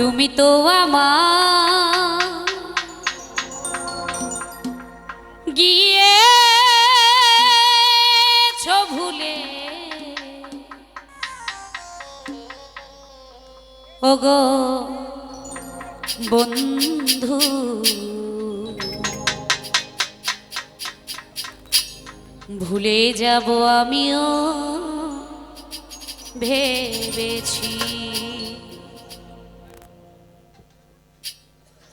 তুমি তো আমার। গিয়ে ভুলে। ওগো বন্ধু ভুলে যাব আমিও ভেবেছি।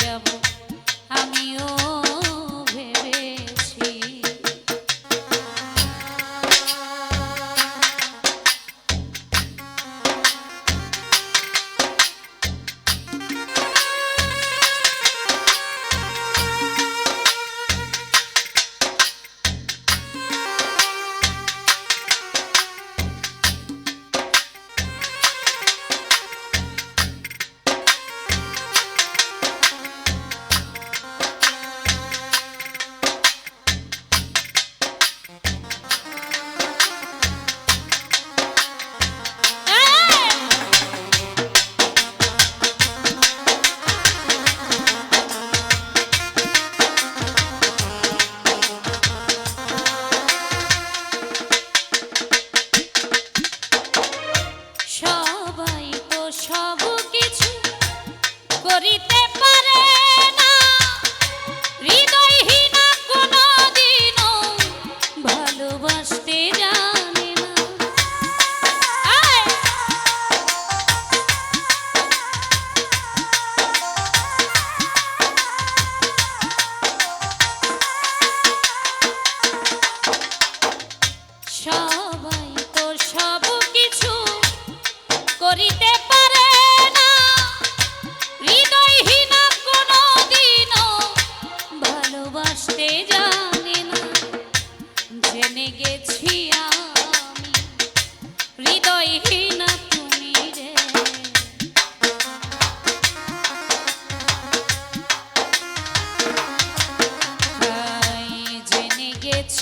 যাব। আমিও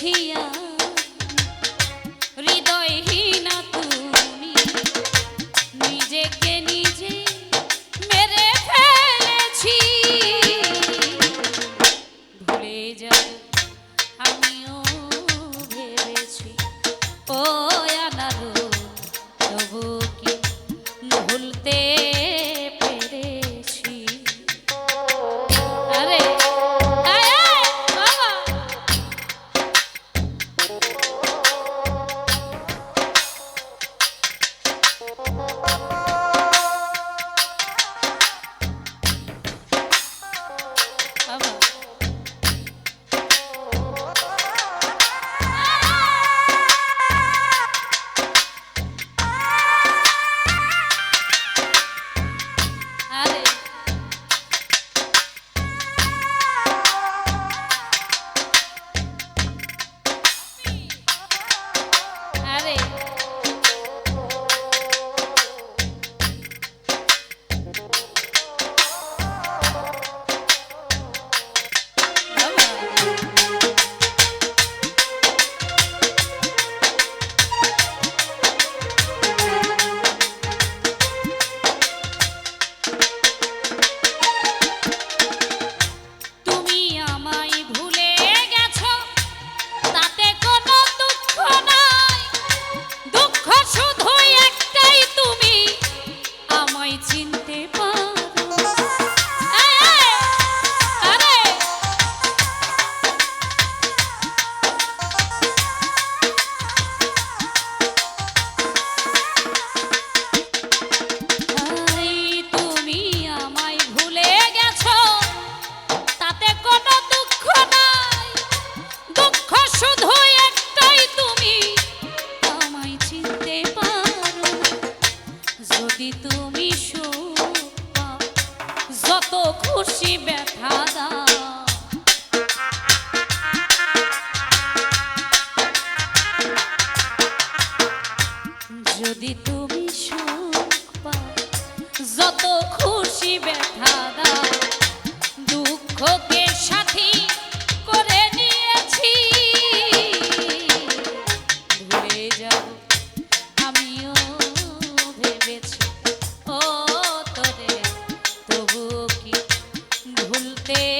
আমি হৃদয়হীনা তুমি নিজেকে নিজে মেরে ফেলেছি। ভুলে যাব আমিও ভেবেছি ও যদি তুমি যত খুশি ব্যথা যদি তুমি যত খুশি ব্যথা দুঃখকে সাথী थे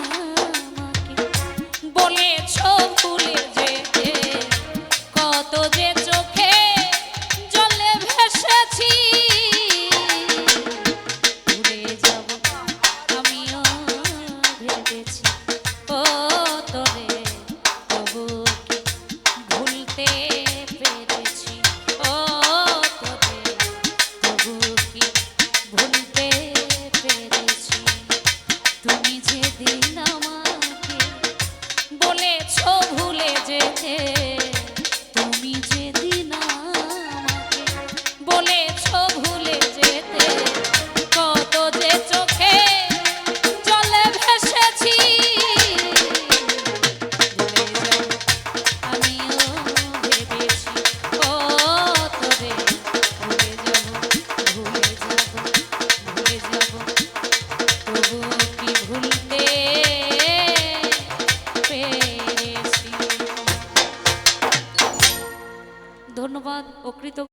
এনেছো